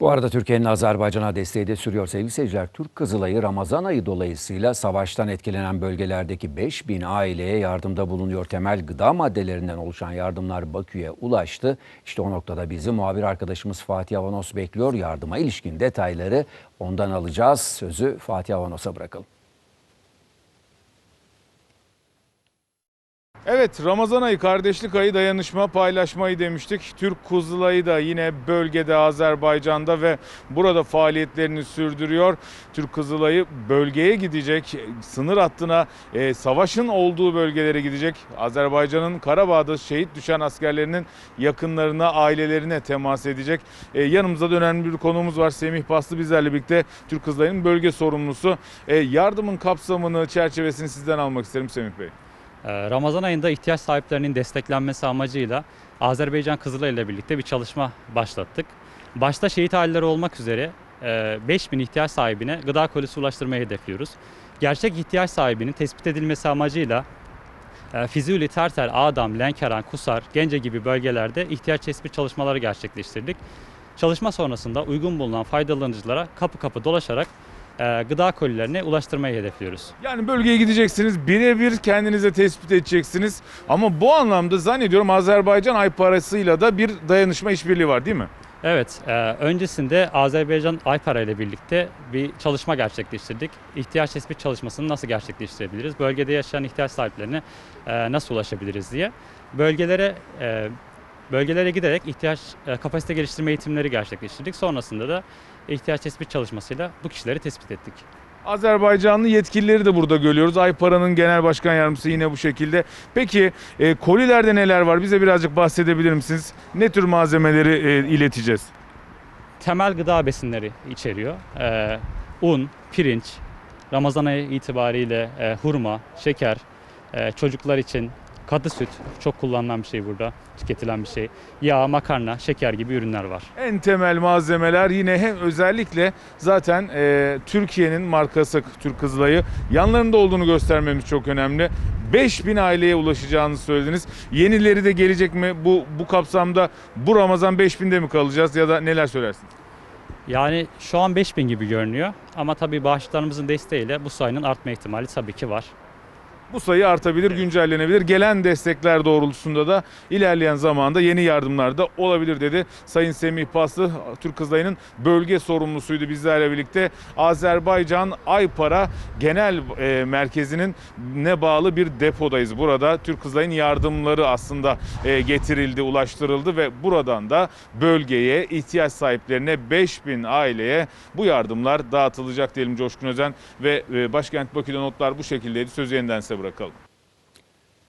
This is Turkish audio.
Bu arada Türkiye'nin Azerbaycan'a desteği de sürüyor sevgili seyirciler. Türk Kızılayı Ramazan ayı dolayısıyla savaştan etkilenen bölgelerdeki 5000 aileye yardımda bulunuyor. Temel gıda maddelerinden oluşan yardımlar Bakü'ye ulaştı. İşte o noktada bizi muhabir arkadaşımız Fatih Avanos bekliyor. Yardıma ilişkin detayları ondan alacağız. Sözü Fatih Avanos'a bırakalım. Evet Ramazan ayı, kardeşlik ayı, dayanışma, paylaşmayı demiştik. Türk Kuzulayı da yine bölgede Azerbaycan'da ve burada faaliyetlerini sürdürüyor. Türk Kızılayı bölgeye gidecek, sınır hattına, e, savaşın olduğu bölgelere gidecek. Azerbaycan'ın Karabağ'da şehit düşen askerlerinin yakınlarına, ailelerine temas edecek. E, yanımızda da bir konuğumuz var. Semih Paslı bizlerle birlikte Türk Kızılayı'nın bölge sorumlusu. E, yardımın kapsamını, çerçevesini sizden almak isterim Semih Bey. Ee, Ramazan ayında ihtiyaç sahiplerinin desteklenmesi amacıyla Azerbaycan Kızılay ile birlikte bir çalışma başlattık. Başta şehit aileleri olmak üzere e, 5000 ihtiyaç sahibine gıda kolisi ulaştırmayı hedefliyoruz. Gerçek ihtiyaç sahibinin tespit edilmesi amacıyla e, Fizuli, Terter, Adam, Lenkeran, Kusar, Gence gibi bölgelerde ihtiyaç tespit çalışmaları gerçekleştirdik. Çalışma sonrasında uygun bulunan faydalanıcılara kapı kapı dolaşarak e, gıda kolilerine ulaştırmayı hedefliyoruz. Yani bölgeye gideceksiniz, birebir kendinize tespit edeceksiniz. Ama bu anlamda zannediyorum Azerbaycan ay parasıyla da bir dayanışma işbirliği var değil mi? Evet, e, öncesinde Azerbaycan Aypara ile birlikte bir çalışma gerçekleştirdik. İhtiyaç tespit çalışmasını nasıl gerçekleştirebiliriz? Bölgede yaşayan ihtiyaç sahiplerine e, nasıl ulaşabiliriz diye. Bölgelere e, bölgelere giderek ihtiyaç e, kapasite geliştirme eğitimleri gerçekleştirdik. Sonrasında da ihtiyaç tespit çalışmasıyla bu kişileri tespit ettik. Azerbaycanlı yetkilileri de burada görüyoruz. Aypara'nın genel başkan yardımcısı yine bu şekilde. Peki e, kolilerde neler var? Bize birazcık bahsedebilir misiniz? Ne tür malzemeleri e, ileteceğiz? temel gıda besinleri içeriyor. Ee, un, pirinç, Ramazan ayı itibariyle e, hurma, şeker, e, çocuklar için katı süt çok kullanılan bir şey burada, tüketilen bir şey. Yağ, makarna, şeker gibi ürünler var. En temel malzemeler yine hem özellikle zaten e, Türkiye'nin markası Türk Kızılayı yanlarında olduğunu göstermemiz çok önemli. 5000 aileye ulaşacağını söylediniz. Yenileri de gelecek mi? Bu bu kapsamda bu Ramazan 5000'de mi kalacağız ya da neler söylersiniz? Yani şu an 5000 gibi görünüyor ama tabii bağışçılarımızın desteğiyle bu sayının artma ihtimali tabii ki var. Bu sayı artabilir, güncellenebilir. Gelen destekler doğrultusunda da ilerleyen zamanda yeni yardımlar da olabilir dedi. Sayın Semih Paslı, Türk Kızılayı'nın bölge sorumlusuydu bizlerle birlikte. Azerbaycan Aypara Genel e, Merkezi'nin ne bağlı bir depodayız. Burada Türk Kızılayı'nın yardımları aslında e, getirildi, ulaştırıldı ve buradan da bölgeye ihtiyaç sahiplerine 5000 aileye bu yardımlar dağıtılacak diyelim Coşkun Özen ve e, başkent Bakü'de notlar bu şekildeydi. Sözü yeniden size bırakalım.